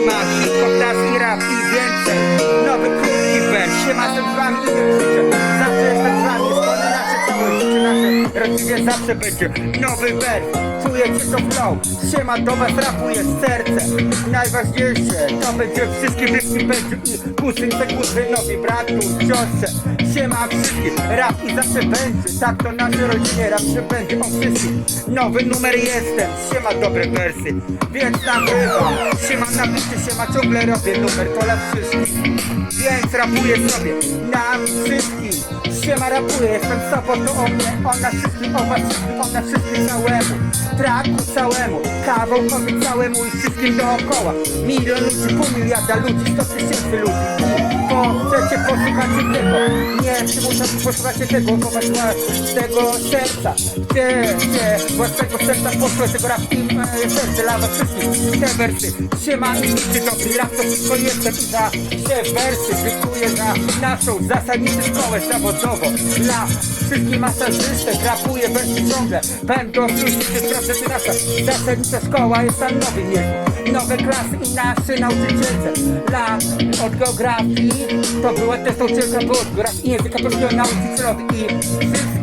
Siema, hip-hop, i rap i więcej. Nowy krótki wers, siema, jestem z wami Rodzinie zawsze będzie nowy wers Czujecie to flow, siema, do was rapuje serce. Najważniejsze, to będzie wszystkim bliskim będzie. I kuzynce, kuzynowi, bratu, siostrze Siema wszystkim, rap i zawsze będzie. Tak to nasze rodzinie, rap się będzie o wszystkim Nowy numer jestem, siema, dobre wersy. Więc nagrywam, siema na bicie, siema, ciągle robię numer. To dla wszystkich, więc rapuję sobie. Nam wszystkim, siema, rapuję Jestem sobą, to o mnie, on na wszystkim, o was wszystkim On na wszystkim całemu, traku całemu Kawałkowi całemu i wszystkim dookoła. Milion ludzi, pół miliarda ludzi, sto tysięcy ludzi bo chcecie posłuchacie tego. Nie, czy muszę posłuchacie tego Bo was ma z tego serca. Gdzie, gdzie? Własnego serca poszło tego rap i e, serce dla was wszystkich. Te wersy, siema i nigdy dobry rap To wszystko jestem i za te wersy Dziękuję za naszą zasadniczą szkołę zawodową. Dla wszystkich masażystek Rapuję wersy ciągle. Będą słyszycie, sprawdzę ty nasza Zasadnicza szkoła jest tam nowy nie Nowe klasy i nasze nauczycielce. Dla od geografii To była też nauczycielka geografii i języka polskiego nauczycielowi.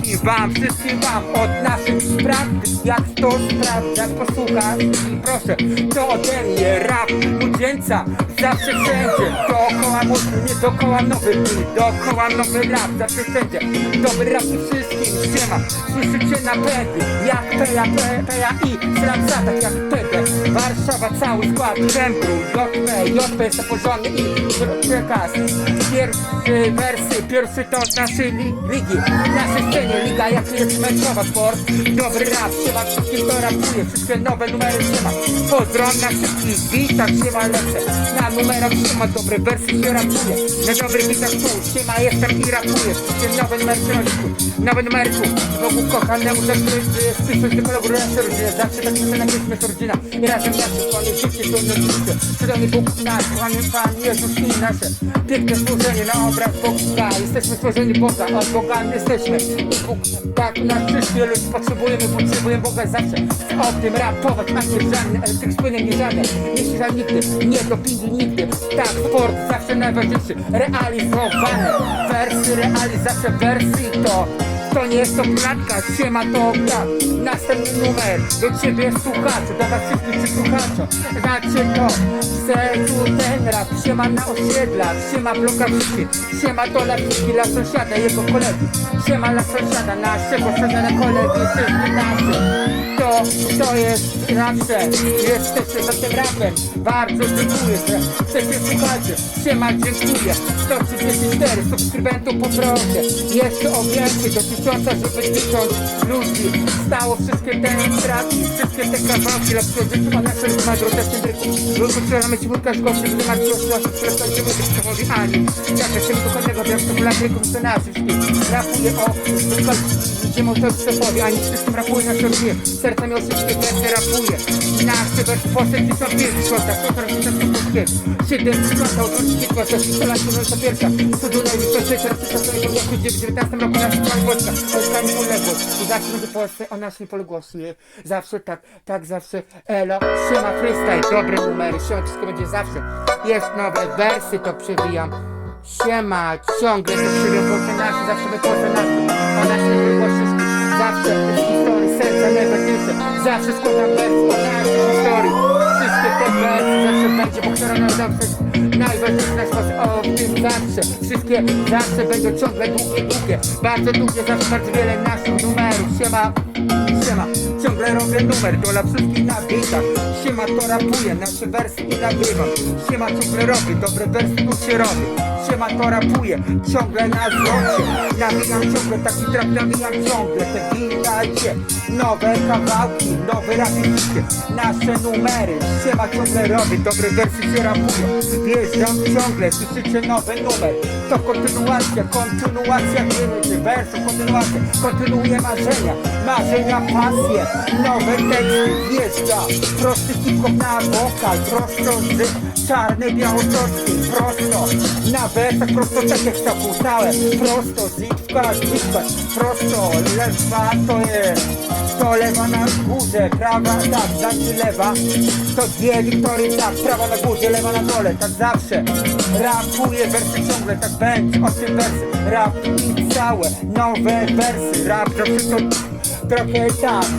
I wszystkim wam, wszystkim wam od naszych praktyk Jak to sprawdza, jak posłuchasz I proszę, to ode mnie rap młodzieńca Zawsze wszędzie, dookoła mózgu, nie dookoła nowy Dookoła nowy rap, zawsze wszędzie. Dobry rap i wszystkim, siema Słyszycie napędy, jak Peja, Peja, i Sramsatak jak Pepe Warszawa, cały skład, Kembru, JP, JP jest porządny i przekaz Pierwszy wersy, pierwszy to naszej li, ligi. Naszej scenie, liga jak jest meczowa sport. Dobry rap, siema, wszystkim to rapuje. Wszystkie nowe numery siema. Pozdro na wszystkich bitach, siema lepsze. Na numerach siema, dobre wersy się rapuje. Na dobrych bitach tu, siema, jestem i rapuję. Wszystkie nowe numery się Nowe numerku, Bogu kochanemu, za który spisać do kolaboruję nasze rodziny Zawsze tak chcę napisać rodzina. I razem nasze skłony, szybkie to nocy Cudowny Bóg nasz, kochany Pan Jezus i nasze. Piękne stworzenie na obraz Boga Jesteśmy stworzeni Boga, od Boga jesteśmy. Bóg tak nas wszystkich ludzi potrzebujemy, potrzebujemy Boga zawsze. O tym rapować, a nie żadny Elektryk spłynie nie żaden, nie ściża nigdy Nie dopingi nigdy, tak sport zawsze najważniejszy Realizowane wersy, realizacja wersji to to nie jest to klatka, siema to tak Następny numer do ciebie słuchaczu Do was wszystkich przysłuchaczom Znacie to, tu ten rap Siema na osiedlach, siema bloka wszystkich Siema to dla wszystkich, dla sąsiada, jego kolegi Siema dla sąsiada, naszego sąsiada kolegi Wszystkich naszych to, to jest zawsze. Jesteście za tym rapem Bardzo dziękuję, że chcecie słuchacie Siema, dziękuję. 134 subskrybentów poproszę Jeszcze o więcej do tysiąca, żeby tysiąc ludzi Stało wszystkie te traki Wszystkie te kawałki lepsze życie O naszym nagrotecznym ryku Rozpoczynamy ci Łukasz Goszy Gdy masz coś osób, które są się mówić przechodzi ani. Jaka się dokładnego białego latyku scenarzy Rapuję o Łukasz Widzimy to szefowi, ani wszystkim rapuje na rodzinie Serce miał wszystkie wersy rapuje Nasze wersy po 65 szkota Kontra wszystko polskie 70 autorski kwasa 100 lat, 91 Cudu najwyższa trzecia Rosja swojego roku W 19 roku nasza cała Polska Polskami zawsze będzie w Polsce o nas nie poległości Zawsze tak, tak zawsze Elo, siema freestyle Dobre numery, siema wszystko będzie zawsze Jest nowe wersy, to przewijam Siema, ciągle to Polsce nasze, zawsze będzie Polsce nasze O naszej niepodległości Zawsze z historii serca najważniejsze Zawsze składam wers naszej historii. Wszystkie te wersy zawsze będzie nam zawsze. Najważniejsze na sposób O tym zawsze. Wszystkie zawsze będą ciągle długie, długie. Bardzo długie, zawsze bardzo wiele naszych numerów. Siema, siema Ciągle robię numer, to dla wszystkich na bitach Siema to rapuję, nasze wersy nagrywam Siema ciągle robię, dobre wersy tu się robi. Siema to rapuję, ciągle na zlocie Nawijam ciągle, taki trap nawijam ciągle. Te witajcie, nowe kawałki, nowe rapidki Nasze numery, siema ciągle robię Dobre wersy się rapują, wjeżdżam ciągle Słyszycie nowy numer, to kontynuacja Kontynuacja wiemy, wersów, kontynuacja. Kontynuuję marzenia, marzenia, pasje Nowe teksty wjeżdża Prosty hip-hop na wokal Prosto z czarnej białostockiej Prosto. Na wersach Prosto tak jak zapłutałem Prosto z liczba, z Prosto. Lewa to jest To lewa na górze Prawa tak, znaczy lewa. To dwie wiktory tak Prawa na górze, lewa na dole Tak zawsze. Rapuję wersy ciągle Tak będzie, osiem wersy. Rap i całe nowe wersy. Rap zawsze to Trochę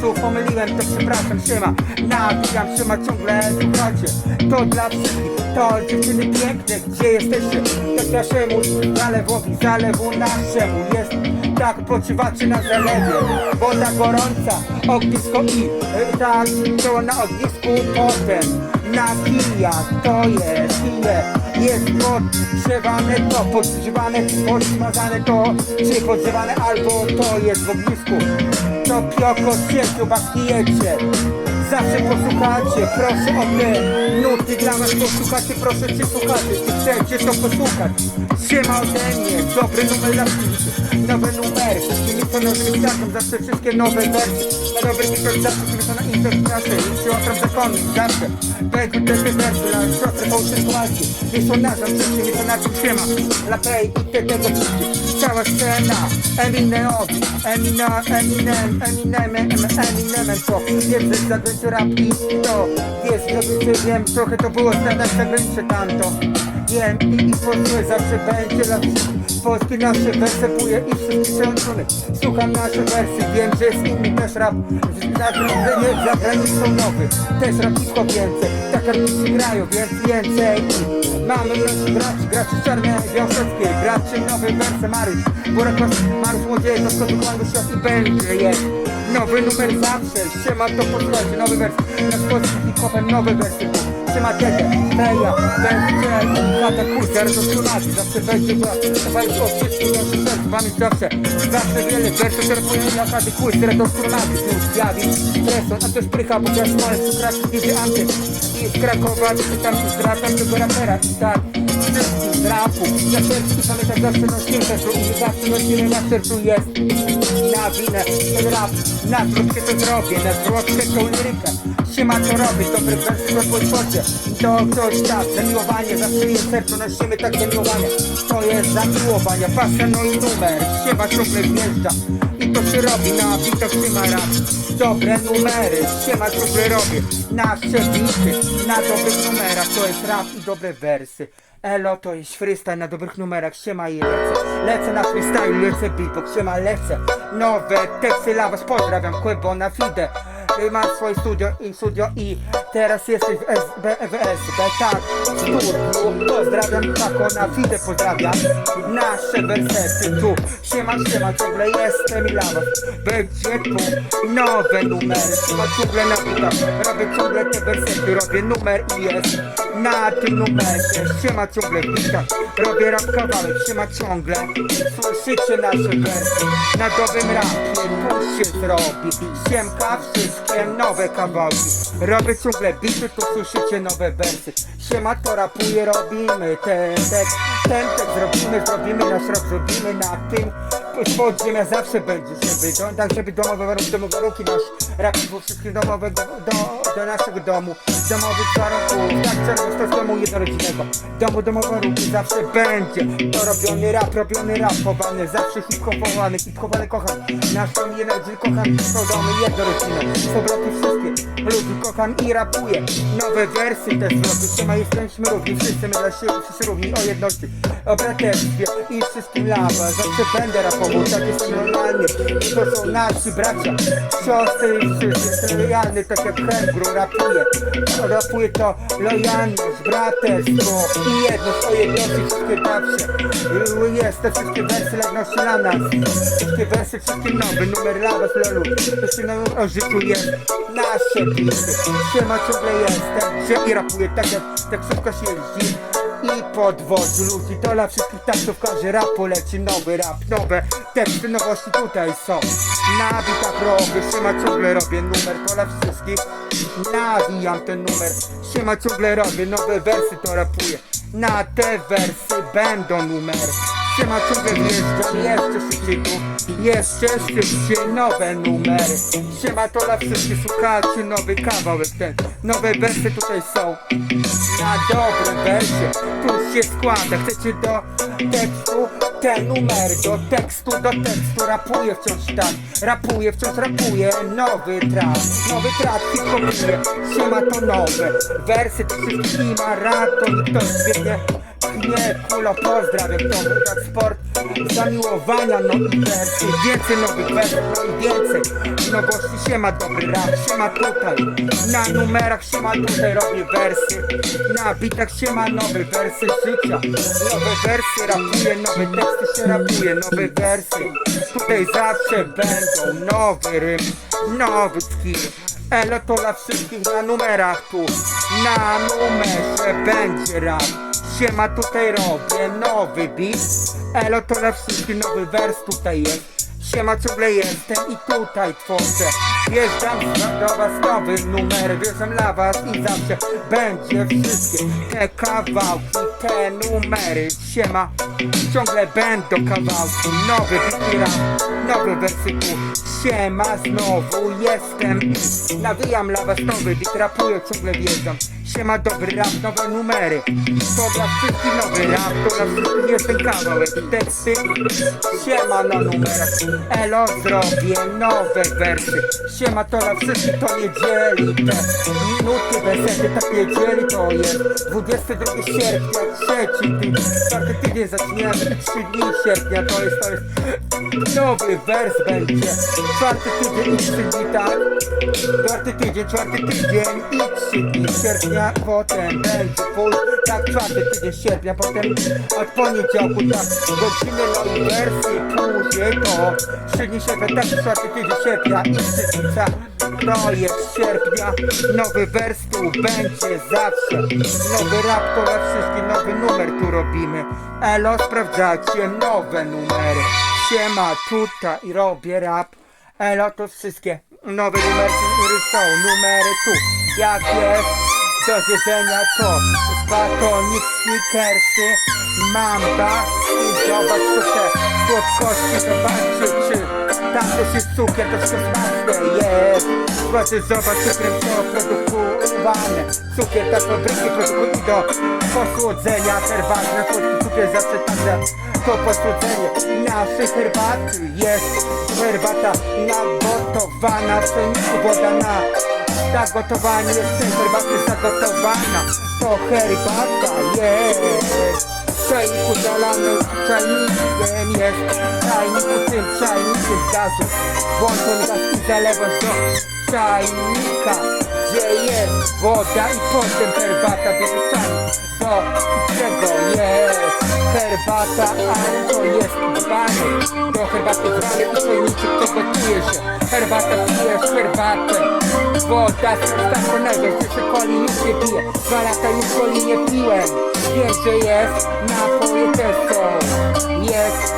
tu pomyliłem, to przepraszam, siema Nawijam, siema ciągle, słuchajcie. To dla wszystkich, to dziewczyny piękne Gdzie jesteście? Tak naszemu zalewowi, zalewu naszemu Jest, tak poczywacie na zalewie. Woda gorąca, ognisko i y, Tak, to na ognisku. Potem Na kijach, to jest kije Jest podgrzewane to, podgrzewane, podsmażane to. Czy podgrzewane albo to jest w ognisku to pioko się kiełbaski jecie Zawsze posłuchacie, proszę o te nuty dla was posłuchacie, proszę czy słuchacie, czy chcecie to posłuchać Siema ode mnie, dobry numer dla wszystkich, nowe numery Wszystkimi co nowymi startem, zawsze wszystkie nowe wersje Na dobry widok zawsze które są na interpretacji I się otram zakony, zawsze Będą te te wersy dla siostry po uczynkowacji Nie są narzą, wszystkimi co na tym siema Dla play tego wszystkich Cała scena, Eminemowi, Eminem, Eminem, Eminem, Eminem, to wiem, że zagraniczy rap i to Wiesz, zagraniczy, wiem, trochę to było standard zagraniczy tamto Wiem i, i posłuchaj, zawsze będzie wszystkich Polskie nasze wersy buje i wszystkich przełączony Słucham nasze wersy, wiem, że jest inny też rap. Zagraniczy, za granicą nowy, też rap hip więcej. Tak artyści grają, więc więcej. Mamy już graczy, graczy czarne, białostockie Graczy nowe wersy, Mariusz Burak Mariusz Młodzieje, to układu świat i będzie jest Nowy numer zawsze, siema to posłuchajcie, nowy wers. Na polskim hip-hopem nowe wersy Siema Tete, Peja, będzie Kata kurka, redoskonalny Zawsze będzie była, to będzie o wszystkim naszym sercu Wami zawsze, zawsze wiele Teraz powiem na każdy kurs, redoskonalny Tu zjawi, Presson, a też prycha Bo ja smalę, cukraczy, DJ Anty I z Krakowa, czy tam z ratam tego rapera I tak, wszystkich z rapu. Ja sercu pamiętam zawsze nosimy sercu I zawsze nosimy na sercu jest. Na winę, ten rap. Na zwrotkę to zrobię, na zwrotkę tą lirykę Siema co robię, dobry wersy w podwodzie To coś tak, zamiłowanie Zawsze jest sercu, nosimy tak zamiłowanie. To jest zamiłowanie, pasja no i numer. Siema ciągle wjeżdża. I to się robi na bitach trzyma rap. Dobre numery, siema ciągle robię. Nasze bity, na dobrych numerach To jest rap i dobre wersy. Elo to jest freestyle na dobrych numerach, siema i lecę. Lecę na freestyle, lecę beatbox, siema lecę. Nowe teksty dla was, pozdrawiam Kłębo na fide Masz swoje studio i studio i teraz jesteś w SB, w SB tak, Pozdrawiam Pako na fide, pozdrawiam Nasze wersety tu. Siema, siema, ciągle jestem i dla was Będzie tu. Nowe numery Siema ciągle na Robię ciągle te wersety, robię numer i jest na tym numerze. Siema ciągle w bitach Robię rap kawałek, siema ciągle Słyszycie nasze wersy. Na dobrym rapie się zrobi. Siemka wszystkie nowe kawałki. Robię ciągle bity, tu słyszycie nowe wersy. Siema to rapuje, robimy ten tekst. Ten tekst zrobimy, zrobimy nasz rap Zrobimy na tym. Podziemia zawsze będzie, żeby, tak żeby domowe warunki, domowe warunki nasz rap po wszystkim domowego, do, do naszego domu, domowych warunków, tak czerwego domu jednorodzinnego, domu domowe warunki zawsze będzie, to robiony rap, robiony rap, chowany, zawsze hip-hopowany, hip-hopowany kocham, naszą jednorodzinę kocham, to domy jednorodzinne, powroty wszystkie, ludzi kocham i rapuję, nowe wersy te zwroty, siema jesteśmy równi, wszyscy my dla siebie, wszyscy równi o jedności, o braterstwie i wszystkim lawa, zawsze będę rapował, tak jestem normalny, I to są nasi bracia, siostry i wszyscy, lojalny, tak jak Hemgru rapuje, rapuje to lojalność, braterstwo i jedność, o jedności wszystkie zawsze, jest te wszystkie wersy legności dla nas, wszystkie wersy, wszystkie nowe, numer dla was, lolu, wszystkie nowe o jest, nasze bity, siema ciągle jestem, że i rapuję tak jak, tak wszystko się jeździ, i podwozi ludzi to dla wszystkich taksówkarzy rapu leci nowy rap, nowe teksty nowości tutaj są. Na bitach robię, siema ciągle robię numer to dla wszystkich. Nawijam ten numer, siema ciągle robię nowe wersy to rapuję. Na te wersy będą numery Siema ciągle wjeżdżam, jeszcze szybciej Jeszcze szybciej nowe numery. Siema to dla wszystkich słuchaczy nowy kawałek ten. Nowe wersy tutaj są. Na dobre wersje Tu się składa, chcecie do tekstu? Te numery Do tekstu, do tekstu Rapuję wciąż tak, rapuję wciąż rapuję Nowy trap, nowy trap hip-hopuje Siema to nowe wersy. To wszystkich ma rad, to nikt to zwiednie nie, kulo, pozdrawiam, to tak sport Zamiłowania, no i wersy Więcej nowych wersów, no i więcej. Nowości, siema dobry rap, siema tutaj. Na numerach siema tutaj robię wersy Na bitach siema nowe wersy życia. Nowe wersy rapuję, nowe teksty się rapuje Nowe wersy, tutaj zawsze będą Nowy rym, nowy skill Elo to dla wszystkich na numerach tu. Na numerze będzie rap Siema tutaj robię nowy beat Elo to dla wszystkich nowy wers tutaj jest. Siema ciągle jestem i tutaj tworzę. Wjeżdżam do was nowy numer Wjeżdżam dla was i zawsze będzie wszystkie Te kawałki, te numery. Siema, ciągle będą kawałki Nowy beat i rap, nowe wersy tu Siema znowu jestem. Nawijam dla was beat, rapuję, ciągle wjeżdżam Siema dobry rap, nowe numery. To dla wszystkich nowy rap, to dla wszystkich jest ten kawałek Teksty, siema na numerach. Elo zrobię nowe wersy. Siema to dla wszystkich, to nie dzieli Te. Minuty besedy, tak nie dzieli To jest 22 sierpnia, trzeci tydzień. Czwarty tydzień i trzy dni sierpnia To jest, to jest nowy wers będzie Czwarty tydzień i trzy dni, tak? Czwarty tydzień, czwarty tydzień i trzy dni. Sierpnia Potem będzie pół, tak czwarty tydzień sierpnia Potem od poniedziałku tak godziny no i wersy Później to trzy dni sierpnia, tak czwarty tydzień sierpnia i trzy dni tak to jest sierpnia, nowy wers tu będzie zawsze. Nowy rap to dla wszystkich, nowy numer tu robimy. Elo sprawdzacie nowe numery. Siema tutaj robię rap Elo to wszystkie nowe numery, które są, numery tu. Jak jest? Do zjedzenia to Batonik, snickersy, mamba I zobacz co te słodkości zobaczy czy tam też jest cukier, to wszystko smaczne. Jest. Proszę zobacz cukrem co produkowane Cukier tak fabryki produkują i do posłodzenia. Herbaty Na słodki cukier zawsze także to posłodzenie. Naszej herbaty jest herbata nagotowana. W pszenicy woda na zagotowanie. Jest herbaty zagotowana. To herbata jest. Czajniku zalany czajnikiem jest. Czajniku tym czajnikiem gazu. Włączony gaz i zalewasz do czajnika Gdzie jest woda i potem herbata bierze czajnik Do czego jest. Herbata, ale to jest dzbanek Do herbaty dzbanek i czajniczek to gotuje się. Herbata pijesz herbatę Woda z roztakonego, że się coli już nie pije. Dwa lata już coli nie piłem. Wiem, że jest, napoje też Jest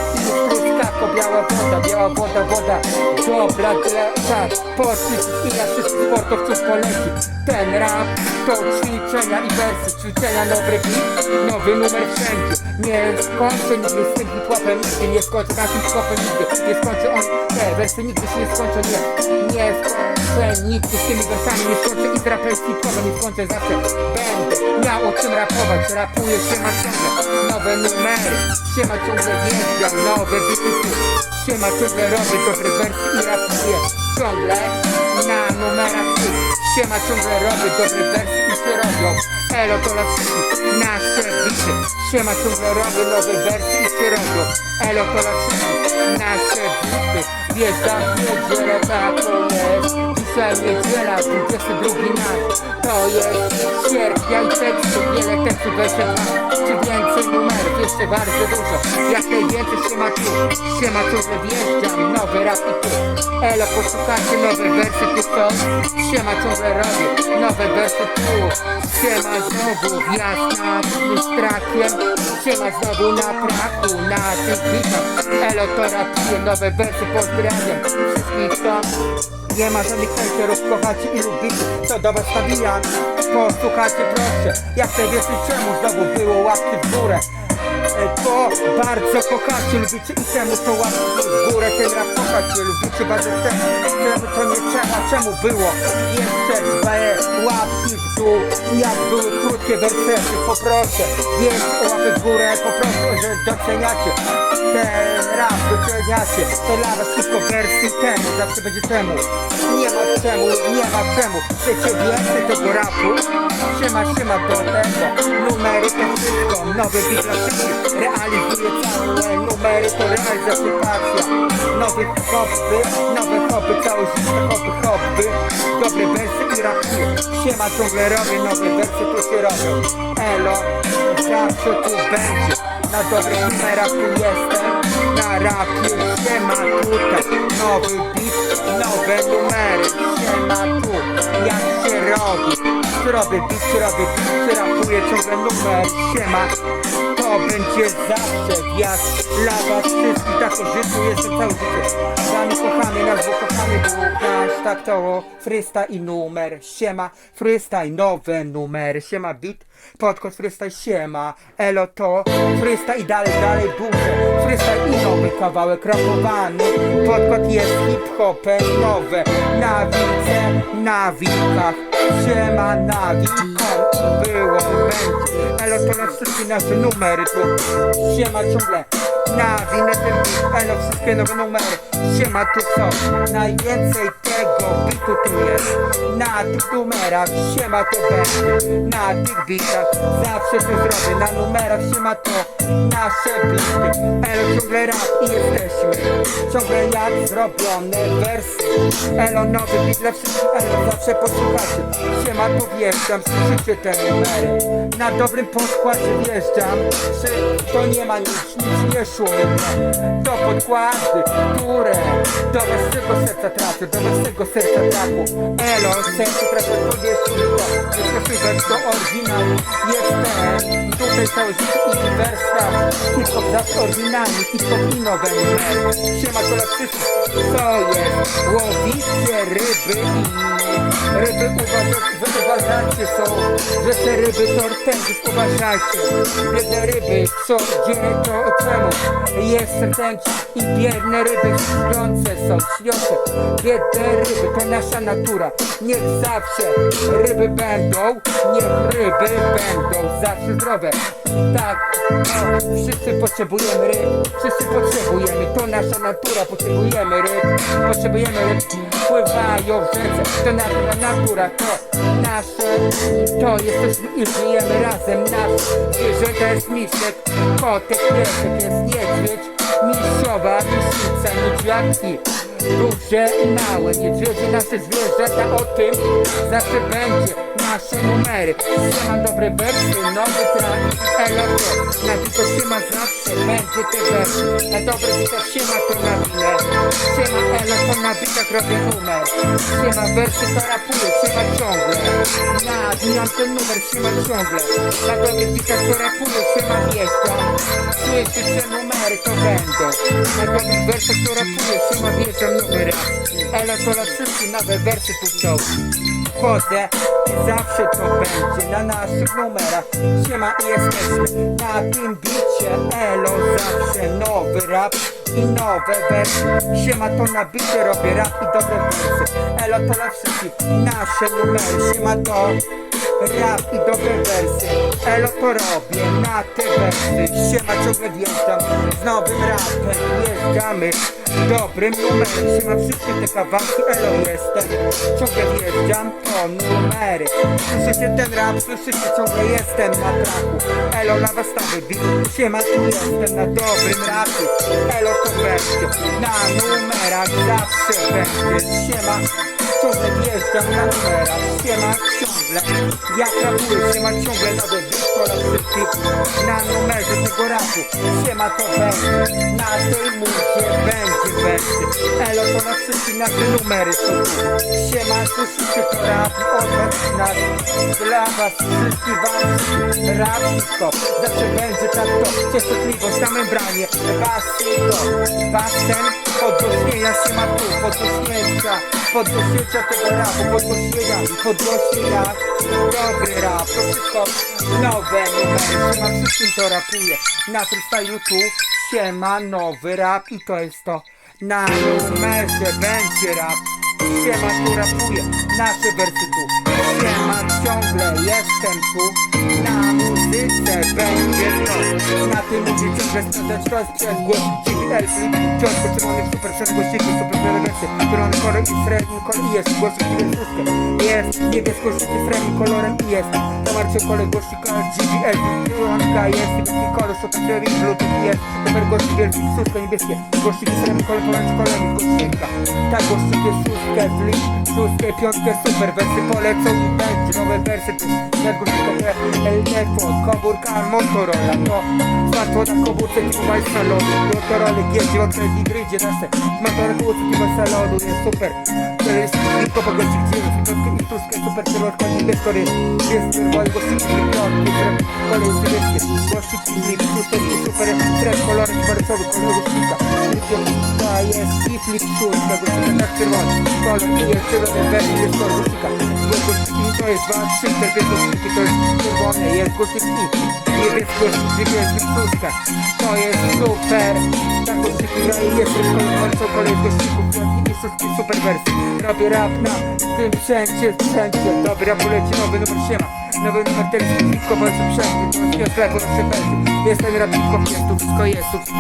i truskawko, biała woda, biała woda, woda. Dobra dla, tak, poczuć i na wszystkich sportowców poleci. Ten rap to ćwiczenia i wersy Ćwiczenia, nowy beat, nowy numer wszędzie. Nie skończę nigdy z tym hip-hopem Nigdy nie skończę na tym hip-hopem nigdy. Nie skończę on, te wersy nigdy się nie skończą Nie, nie skończę nigdy z tymi wersami Nie skończę i z rapem z hip-hopem Nie skończę zawsze. Będę miał o czym rapować Rapuję się ma ciągle Nowe numery Siema ciągle wjeżdżam Nowe bity ciągle robię dobre wersy i rapuję Ciągle na numerach tu Siema robię dobre wersy i się robią Elo to wszystkich nasze bity Siema robię nowe wersy i się robią Elo to wszystkich nasze bity Wjeżdżam w niedzielę, tak to jest Dzisiaj niedziela, 22 nasz. To jest sierpnia i tekstu Wiele tekstów weźcie dwa. Czy więcej numerów, jeszcze bardzo dużo. Jak najwięcej się tu. Się ma ciągle wjeżdżam, nowy rap i tu. Elo posłuchajcie, nowe wersy tu są Się ma ciągle robię, nowe wersy tu. Się ma znowu wjazd na z trakiem Się ma znowu na praku, na tych bitach Elo to rapuje, nowe wersy pozdrawiam Wszystkich tam nie ma żadnych hejterów, kochacie i lubicie Co do was nawijam. Posłuchajcie proszę Jak te wiecie czemu znowu było łapki w górę Bo bardzo kochacie, lubicie i czemu to łapki w górę ten rap kochacie, lubicie bardzo czemu, czemu to nie trzeba, czemu było? Jeszcze dwie łapki w dół, jak były krótkie wersety, poproszę, więc o łapy w górę, poproszę, że doceniacie. Ten rap, doceniacie, to dla was tylko wersji temu, zawsze będzie temu, nie ma czemu, nie ma czemu, chcecie więcej tego rapu, siema, siema do tego, numery to wszystko, nowy beat dla wszystkich, realizuje całe numery, to realizacja, nowy hobby, nowe hobby, całe życie hobby, hobby, dobre wersy i rapuje, siema ciągle robię, nowe wersy tu się robią, elo, zawsze tu będzie, na dobrych numerach tu jestem, na rapie, siema tutaj, nowy beat, nowe numery, siema tu, jak się robi, czy robię beat, czy robię beat, czy rapuję ciągle numer, siema, będzie zawsze jak dla was wszystkich, tak o życiu jestem całe życie, Dany kochany, nas bo kochany był nasz, tak to freestyle numer, siema, freestyle, nowe numery, siema beat, podkład freestyle, siema, elo to, freestyle i dalej, dalej duże, freestyle i nowy kawałek rapowany, podkład jest hip-hopem nowe, na wice, na wilkach, siema na wilkach, było, będzie, elo to na wszystkie nasze numery tu, siema ciągle, na beat, elo wszystkie nowe numery, siema tu są, najwięcej tego tu jest, na tych numerach, siema to będzie, na tych bitach, zawsze to zrobię, na numerach, siema to, nasze bity, elo ciągle rap i jesteśmy, ciągle jak zrobione wersy, elo nowy bit dla wszystkich, elo zawsze posłuchacie, siema to wjeżdżam, słyszycie te numery, na dobrym podkładzie wjeżdżam, czy to nie ma nic, nic nie szumi, to podkłady, które do was serca tracę, do was tego serca traku, elo, serce tracę powierzchni to, jest słychać to oryginał, jestem, tutaj całe życie uniwersal, hip-hop zawsze oryginalny, hip-hop i nowe numery, siema to dla wszystkich, co jest, łowicie ryby i ryby uważacie są, że te ryby to rtęgów, uważajcie, biedne ryby, co dzieje to czemu, jest rtęci i biedne ryby śniące są, śniące, biedne ryby to nasza natura, niech zawsze ryby będą, niech ryby będą zawsze zdrowe, tak, no, wszyscy potrzebujemy ryb, wszyscy potrzebujemy, to nasza natura, potrzebujemy ryb, potrzebujemy ryb, pływają w rzece, to nasza natura, to nasze, to jesteśmy i żyjemy razem, nasz zwierzęta jest misek, kotek, piesek jest niedźwiedź, misiowa, misica, niedźwiadki, duże i małe, niedźwiedzie nasze zwierzęta, o tym zawsze będzie nasze numery, mam dobre wersy, nowy track, elo to, na bito się ma zawsze, będzie te wersy, na dobre bito się ma to na winę, się ma elo to na bitach robię numer, się ma wersy to rapuję, się ma ciągle, nadmijam ten numer, się ma ciągle, na dobrych bitach to rapuję, się ma wjeżdżam, słyszycie numery to będą, na dobrych wersach to rapuję, się ma wjeżdżam numery, elo to na i zawsze to będzie na naszych numerach. Siema jesteśmy na tym bicie. Elo zawsze nowy rap i nowe wersy Siema to na bicie robię rap i dobre wersy Elo to dla wszystkich nasze numery. Siema to rap i dobre wersy Elo to robię na te wersy Siema ciągle wjeżdżam z nowym rapem. Wjeżdżamy dobrym numerem Siema wszystkie te kawałki Elo jestem. Ciągle wjeżdżam to numery. Słyszycie ten rap, słyszycie ciągle jestem na traku. Elo na was stawy beat Siema tu jestem na dobrym rapie. Elo to będzie na numerach zawsze będzie. Siema ciągle wjeżdżam na numerach Siema ciągle. Jak rapuję Siema ciągle nowe beat po raz wszystkich Na numerze tego rapu Siema to będzie Na tej muzie będzie wersy. Elo to na wszystkich nasze numery są. Tu Siema słyszycie to rap od was nas Dla was wszystkich wam Rap i stop Zawsze będzie tak to Ciestotliwość na membranie. Bas i to Basen Podrośnienia się ma tu. Podrośnięcia życia tego rapu. Podgłośnie rap, podgłośnie rap Dobry rap, to wszystko nowe numery Siema wszystkim to rapuje Na freestylu tu. Siema nowy rap i to jest to Na numerze będzie rap. Siema tu rapuje Nasze wersy tu. Siema ciągle jestem tu. Na muzyce będzie to Na tym mówię ciągle sprawdzać to jest przegłos GPL Książko czerwonych super przegłosiki Super elementy Czerwony kolor i srebrny kolor i jest. Głosik niebieskie Jest. Niebiesko-żółty srebrnym kolorem i jest. Zawarcie kolor głosika GPL Czerwonka jest niebieski kolor Super czerwony bluetooth jest. Super głosik wielki wszystko niebieskie. Głosiki srebrny kolor pomarańczy kolorem głosika Tak głosik jest szóstkę zlik Szóstkę, piątkę super. Wersy polecą i będzie nowe wersy. Tu jak głosikowe Elnefo, komórka Motorola To. Światło na komórce typu majstra Motorola G9 hybrydzie nasze Motor kłócy typu salonu jest super. To jest tylko po gości gdzie jest i szóstkę super czerwonka niebiesko jest Jest czerwony głosik i piątki Kolej syryjskie Głosik i flip Szóstkę i super. Trend kolorem barysowy kolor głosika Piątka jest i flip szóstka Głosika tak czerwony. Kolor i jest czerwony wersji jest kolor głosika Jest głosik i to jest 2, 3, 4, 5 głosiki To jest czerwone jest głosik i. Niebiesko jest szóstka To jest super Tak głosiki graje jest kolor są kolej głosików Piątki i szóstki super wersji. Robię rap na tym wszędzie, wszędzie Dobry rap poleci nowy numer siema. Nowy numer teraz wszystko bardzo wszędzie To jest sklepu nasze będzie Jest ten rap, wszystko jest tu, wszystko jest